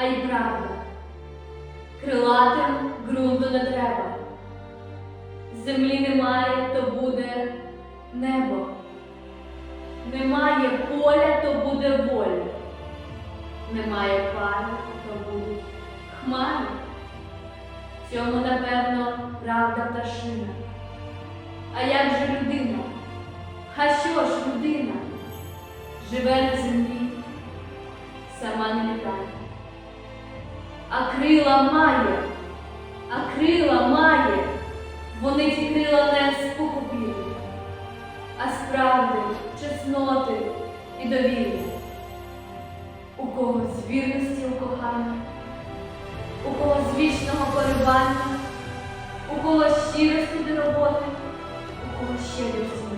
а й правда. Крилатим ґрунту не треба. Землі немає, то буде небо. Немає поля, то буде воля. Немає пари, то будуть хмари. Цьому, напевно, правда пташина. А як же людина? А що ж людина? Живе на землі, сама не літає. А крила має, а крила має, вони ті крила не з похопіли, а з правди, чесноти і довіри. У кого з вірності у коханні, у кого з вічного поривання, у кого щирості до роботи, у кого щедрості